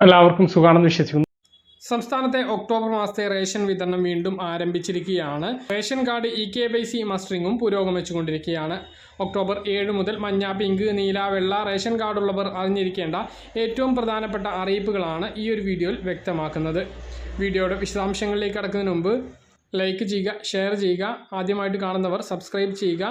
എല്ലാവർക്കും സുഖാണെന്ന് വിശ്വസിക്കുന്നു. സംസ്ഥാനത്തെ ഒക്ടോബർ മാസത്തെ റേഷൻ വിതരണം വീണ്ടും ആരംഭിച്ചിരിക്കുകയാണ്. Ration card E K Y C മസ്റ്ററിങ്ങും പുരോഗമിച്ചുകൊണ്ടിരിക്കുകയാണ് ഒക്ടോബർ ഏഴ് മുതൽ മഞ്ഞ പിങ്ക് നീല വെള്ള റേഷൻ കാർഡുള്ളവർ അറിഞ്ഞിരിക്കേണ്ട ഏറ്റവും പ്രധാനപ്പെട്ട അറിയിപ്പുകളാണ് ഈ ഒരു വീഡിയോയിൽ വ്യക്തമാക്കുന്നത്. വീഡിയോയുടെ വിശദാംശങ്ങളിലേക്ക് കടക്കുന്നതിന് മുമ്പ് ലൈക്ക് ചെയ്യുക ഷെയർ ചെയ്യുക. ആദ്യമായിട്ട് കാണുന്നവർ സബ്സ്ക്രൈബ് ചെയ്യുക.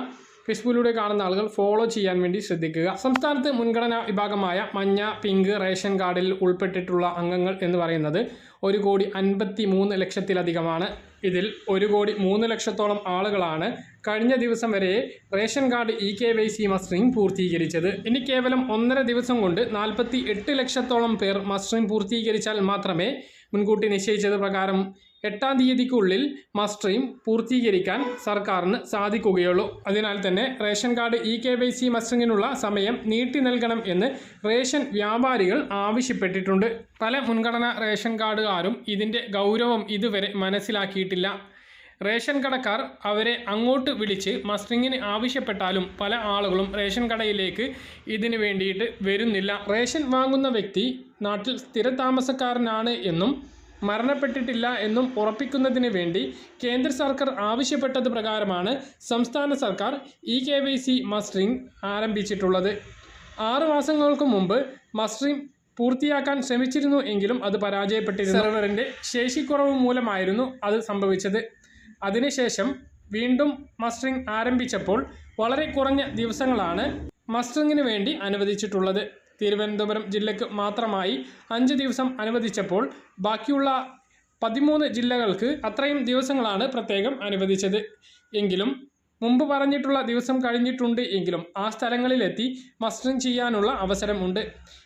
ഫേസ്ബുക്കിലൂടെ കാണുന്ന ആളുകൾ ഫോളോ ചെയ്യാൻ വേണ്ടി ശ്രദ്ധിക്കുക. സംസ്ഥാനത്ത് മുൻഗണനാ വിഭാഗമായ മഞ്ഞ പിങ്ക് റേഷൻ കാർഡിൽ ഉൾപ്പെട്ടിട്ടുള്ള അംഗങ്ങൾ എന്ന് പറയുന്നത് ഒരു കോടി അൻപത്തി മൂന്ന് ലക്ഷത്തിലധികമാണ്. ഇതിൽ ഒരു കോടി മൂന്ന് ലക്ഷത്തോളം ആളുകളാണ് കഴിഞ്ഞ ദിവസം വരെ ration card E K Y C mustering പൂർത്തീകരിച്ചത്. ഇനി കേവലം ഒന്നര ദിവസം കൊണ്ട് നാൽപ്പത്തി ലക്ഷത്തോളം പേർ മസ്റ്ററിംഗ് പൂർത്തീകരിച്ചാൽ മാത്രമേ മുൻകൂട്ടി നിശ്ചയിച്ചത് പ്രകാരം എട്ടാം തീയതിക്കുള്ളിൽ മസ്റ്ററിംഗ് പൂർത്തീകരിക്കാൻ സർക്കാരിന് സാധിക്കുകയുള്ളൂ. അതിനാൽ തന്നെ ration card E K Y C മസ്റ്ററിങ്ങിനുള്ള സമയം നീട്ടി നൽകണം എന്ന് റേഷൻ വ്യാപാരികൾ ആവശ്യപ്പെട്ടിട്ടുണ്ട്. പല മുൻഗണനാ റേഷൻ കാർഡുകാരും ഇതിന്റെ ഗൗരവം ഇതുവരെ മനസ്സിലാക്കിയിട്ടില്ല. റേഷൻ കടക്കാർ അവരെ അങ്ങോട്ട് വിളിച്ച് മസ്റ്ററിങ്ങിന് ആവശ്യപ്പെട്ടാലും പല ആളുകളും റേഷൻ കടയിലേക്ക് ഇതിന് വേണ്ടിയിട്ട് വരുന്നില്ല. റേഷൻ വാങ്ങുന്ന വ്യക്തി നാട്ടിൽ സ്ഥിര താമസക്കാരനാണ് എന്നും മരണപ്പെട്ടിട്ടില്ല എന്നും ഉറപ്പിക്കുന്നതിന് വേണ്ടി കേന്ദ്ര സർക്കാർ ആവശ്യപ്പെട്ടത് പ്രകാരമാണ് സംസ്ഥാന സർക്കാർ E K Y C mustering ആരംഭിച്ചിട്ടുള്ളത്. ആറ് മാസങ്ങൾക്ക് മുമ്പ് മസ്റ്ററിംഗ് പൂർത്തിയാക്കാൻ ശ്രമിച്ചിരുന്നു എങ്കിലും അത് പരാജയപ്പെട്ടിരുന്നു. സെർവറിന്റെ ശേഷിക്കുറവ് മൂലമായിരുന്നു അത് സംഭവിച്ചത്. അതിനുശേഷം വീണ്ടും മസ്റ്ററിംഗ് ആരംഭിച്ചപ്പോൾ വളരെ കുറഞ്ഞ ദിവസങ്ങളാണ് മസ്റ്ററിങ്ങിന് വേണ്ടി അനുവദിച്ചിട്ടുള്ളത്. തിരുവനന്തപുരം ജില്ലയ്ക്ക് മാത്രമായി അഞ്ച് ദിവസം അനുവദിച്ചപ്പോൾ ബാക്കിയുള്ള പതിമൂന്ന് ജില്ലകൾക്ക് അത്രയും ദിവസങ്ങളാണ് പ്രത്യേകം അനുവദിച്ചത്. എങ്കിലും മുമ്പ് പറഞ്ഞിട്ടുള്ള ദിവസം കഴിഞ്ഞിട്ടുണ്ട് എങ്കിലും ആ സ്ഥലങ്ങളിലെത്തി മസ്റ്ററിംഗ് ചെയ്യാനുള്ള അവസരമുണ്ട്.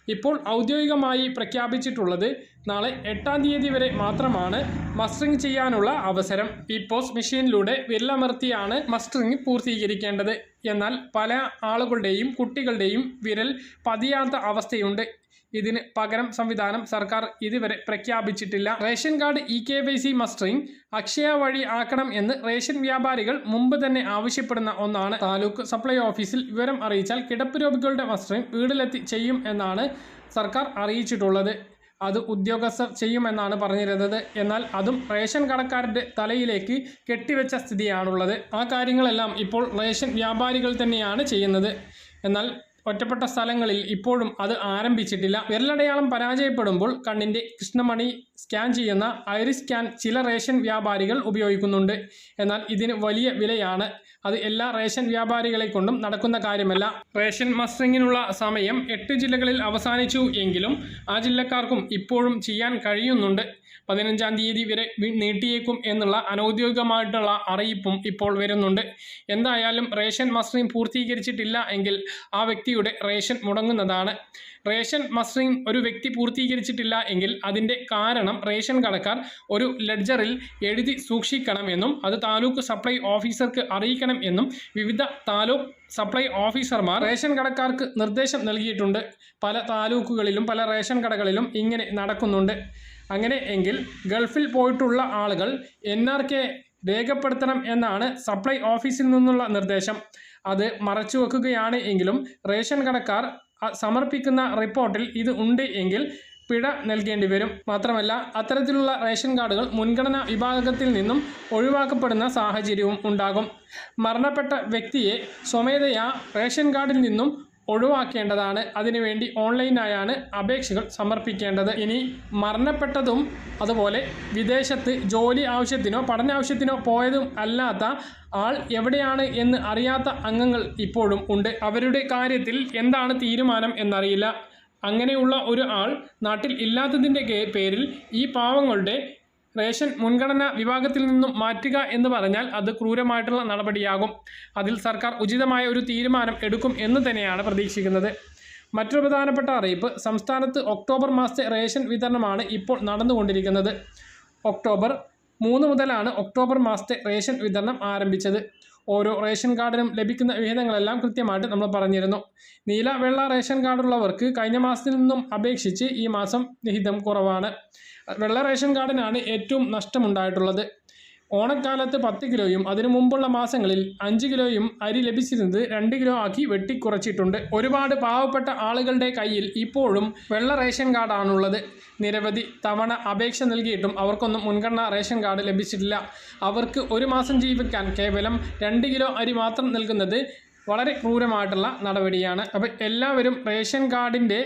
ഇപ്പോൾ ഔദ്യോഗികമായി പ്രഖ്യാപിച്ചിട്ടുള്ളത് നാളെ എട്ടാം തീയതി വരെ മാത്രമാണ് മസ്റ്ററിംഗ് ചെയ്യാനുള്ള അവസരം. പീപ്പോസ് മെഷീനിലൂടെ വിരലമർത്തിയാണ് മസ്റ്ററിംഗ് പൂർത്തീകരിക്കേണ്ടത്. എന്നാൽ പല ആളുകളുടെയും കുട്ടികളുടെയും വിരൽ പതിയാത്ത അവസ്ഥയുണ്ട്. ഇതിന് പകരം സംവിധാനം സർക്കാർ ഇതുവരെ പ്രഖ്യാപിച്ചിട്ടില്ല. Ration card E K Y C mustering Akshaya വഴി ആക്കണം എന്ന് റേഷൻ വ്യാപാരികൾ മുമ്പ് തന്നെ ആവശ്യപ്പെടുന്ന ഒന്നാണ്. താലൂക്ക് സപ്ലൈ ഓഫീസിൽ വിവരം അറിയിച്ചാൽ കിടപ്പ് രോഗികളുടെ മസ്റ്ററിംഗ് വീട്ടിലെത്തി ചെയ്യും എന്നാണ് സർക്കാർ അറിയിച്ചിട്ടുള്ളത്. അത് ഉദ്യോഗസ്ഥർ ചെയ്യുമെന്നാണ് പറഞ്ഞിരുന്നത്. എന്നാൽ അതും റേഷൻ കടക്കാരുടെ തലയിലേക്ക് കെട്ടിവെച്ച സ്ഥിതിയാണുള്ളത്. ആ കാര്യങ്ങളെല്ലാം ഇപ്പോൾ റേഷൻ വ്യാപാരികൾ തന്നെയാണ് ചെയ്യുന്നത്. എന്നാൽ ഒറ്റപ്പെട്ട സ്ഥലങ്ങളിൽ ഇപ്പോഴും അത് ആരംഭിച്ചിട്ടില്ല. വിരലടയാളം പരാജയപ്പെടുമ്പോൾ കണ്ണിന്റെ കൃഷ്ണമണി സ്കാൻ ചെയ്യുന്ന ഐറിസ് സ്കാൻ ചില റേഷൻ വ്യാപാരികൾ ഉപയോഗിക്കുന്നുണ്ട്. എന്നാൽ ഇതിന് വലിയ വിലയാണ്. അത് എല്ലാ റേഷൻ വ്യാപാരികളെ കൊണ്ടും നടക്കുന്ന കാര്യമല്ല. റേഷൻ മസ്റ്ററിങ്ങിനുള്ള സമയം എട്ട് ജില്ലകളിൽ അവസാനിച്ചു എങ്കിലും ആ ജില്ലക്കാർക്കും ഇപ്പോഴും ചെയ്യാൻ കഴിയുന്നുണ്ട്. പതിനഞ്ചാം തീയതി വരെ നീട്ടിയേക്കും എന്നുള്ള അനൗദ്യോഗികമായിട്ടുള്ള അറിയിപ്പും ഇപ്പോൾ വരുന്നുണ്ട്. എന്തായാലും റേഷൻ മസ്റ്ററിങ് പൂർത്തീകരിച്ചിട്ടില്ല എങ്കിൽ ആ വ്യക്തിയുടെ റേഷൻ മുടങ്ങുന്നതാണ്. റേഷൻ മസ്റ്ററിംഗ് ഒരു വ്യക്തി പൂർത്തീകരിച്ചിട്ടില്ല എങ്കിൽ അതിന്റെ കാരണം റേഷൻ കടക്കാർ ഒരു ലെഡ്ജറിൽ എഴുതി സൂക്ഷിക്കണമെന്നും അത് താലൂക്ക് സപ്ലൈ ഓഫീസർക്ക് അറിയിക്കണം എന്നും വിവിധ താലൂക്ക് സപ്ലൈ ഓഫീസർമാർ റേഷൻ കടക്കാർക്ക് നിർദ്ദേശം നൽകിയിട്ടുണ്ട്. പല താലൂക്കുകളിലും പല റേഷൻ കടകളിലും ഇങ്ങനെ നടക്കുന്നുണ്ട്. അങ്ങനെ എങ്കിൽ ഗൾഫിൽ പോയിട്ടുള്ള ആളുകൾ എൻ ആർ കെ രേഖപ്പെടുത്തണം എന്നാണ് സപ്ലൈ ഓഫീസിൽ നിന്നുള്ള നിർദ്ദേശം. അത് മറച്ചു വെക്കുകയാണ് എങ്കിലും റേഷൻ കടക്കാർ സമർപ്പിക്കുന്ന റിപ്പോർട്ടിൽ ഇത് ഉണ്ട് എങ്കിൽ പിഴ നൽകേണ്ടി വരും. മാത്രമല്ല അത്തരത്തിലുള്ള റേഷൻ കാർഡുകൾ മുൻഗണനാ വിഭാഗത്തിൽ നിന്നും ഒഴിവാക്കപ്പെടുന്ന സാഹചര്യവും ഉണ്ടാകും. മരണപ്പെട്ട വ്യക്തിയെ സ്വമേധയാ റേഷൻ കാർഡിൽ നിന്നും ഒഴിവാക്കേണ്ടതാണ്. അതിനുവേണ്ടി ഓൺലൈനായാണ് അപേക്ഷകൾ സമർപ്പിക്കേണ്ടത്. ഇനി മരണപ്പെട്ടതും അതുപോലെ വിദേശത്ത് ജോലി ആവശ്യത്തിനോ പഠനാവശ്യത്തിനോ പോയതും അല്ലാത്ത ആൾ എവിടെയാണ് എന്ന് അറിയാത്ത അംഗങ്ങൾ ഇപ്പോഴും ഉണ്ട്. അവരുടെ കാര്യത്തിൽ എന്താണ് തീരുമാനം എന്നറിയില്ല. അങ്ങനെയുള്ള ഒരു ആൾ നാട്ടിൽ ഇല്ലാത്തതിന്റെ പേരിൽ ഈ പാവങ്ങളുടെ റേഷൻ മുൻഗണന വിഭാഗത്തിൽ നിന്നും മാറ്റുക എന്ന് പറഞ്ഞാൽ അത് ക്രൂരമായിട്ടുള്ള നടപടിയാകും. അതിൽ സർക്കാർ ഉചിതമായ ഒരു തീരുമാനം എടുക്കും എന്ന് തന്നെയാണ് പ്രതീക്ഷിക്കുന്നത്. മറ്റൊരു പ്രധാനപ്പെട്ട അറിയിപ്പ് സംസ്ഥാനത്ത് ഒക്ടോബർ മാസത്തെ റേഷൻ വിതരണമാണ് ഇപ്പോൾ നടന്നുകൊണ്ടിരിക്കുന്നത്. ഒക്ടോബർ മൂന്ന് മുതലാണ് ഒക്ടോബർ മാസത്തെ റേഷൻ വിതരണം ആരംഭിച്ചത്. ഓരോ റേഷൻ കാർഡിനും ലഭിക്കുന്ന വിഹിതങ്ങളെല്ലാം കൃത്യമായിട്ട് നമ്മൾ പറഞ്ഞിരുന്നു. നീല വെള്ള റേഷൻ കാർഡുള്ളവർക്ക് കഴിഞ്ഞ മാസത്തിൽ നിന്നും അപേക്ഷിച്ച് ഈ മാസം വിഹിതം കുറവാണ്. വെള്ള റേഷൻ കാർഡിനാണ് ഏറ്റവും നഷ്ടമുണ്ടായിട്ടുള്ളത്. ഓണക്കാലത്ത് പത്ത് കിലോയും അതിനു മുമ്പുള്ള മാസങ്ങളിൽ അഞ്ച് കിലോയും അരി ലഭിച്ചിരുന്നത് രണ്ട് കിലോ ആക്കി വെട്ടിക്കുറച്ചിട്ടുണ്ട്. ഒരുപാട് പാവപ്പെട്ട ആളുകളുടെ കയ്യിൽ ഇപ്പോഴും വെള്ള റേഷൻ കാർഡാണുള്ളത്. നിരവധി തവണ അപേക്ഷ നൽകിയിട്ടും അവർക്കൊന്നും മുൻഗണന റേഷൻ കാർഡ് ലഭിച്ചിട്ടില്ല. അവർക്ക് ഒരു മാസം ജീവിക്കാൻ കേവലം രണ്ട് കിലോ അരി മാത്രം നൽകുന്നത് വളരെ ക്രൂരമായിട്ടുള്ള നടപടിയാണ്. അപ്പോൾ എല്ലാവരും റേഷൻ കാർഡിന്റെ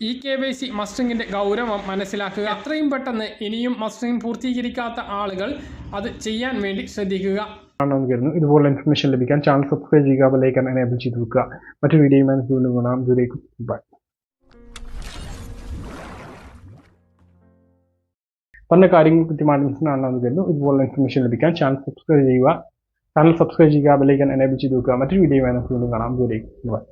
ഇ കെ വൈ സി മസ്റ്ററിങ്ങിന്റെ ഗൗരവം മനസ്സിലാക്കുക. അത്രയും പെട്ടെന്ന് ഇനിയും മസ്റ്ററിങ് പൂർത്തീകരിക്കാത്ത ആളുകൾ അത് ചെയ്യാൻ വേണ്ടി ശ്രദ്ധിക്കുക. ആണെന്ന് ഇതുപോലുള്ള ഇൻഫർമേഷൻ ലഭിക്കാൻ ചാനൽ സബ്സ്ക്രൈബ് ചെയ്യുക ബെല്ലൈക്കൺ എനേബിൾ ചെയ്ത് വെക്കുക. മറ്റു വീഡിയോയുമായി കാണാം. ദൂരേക്കും ബൈ പറഞ്ഞ കാര്യങ്ങൾ കൃത്യമായി മനസ്സിലാണെന്ന് കരുതുന്നു ഇതുപോലെ ഇൻഫർമേഷൻ ലഭിക്കാൻ ചാനൽ സബ്സ്ക്രൈബ് ചെയ്യുക ചാനൽ സബ്സ്ക്രൈബ് ചെയ്യുക ബെല്ലൈക്കൺ എനേബിൾ ചെയ്ത് വെക്കുക. മറ്റൊരു വീഡിയോയുമായി കാണാം. ദൂരേക്കും ബൈ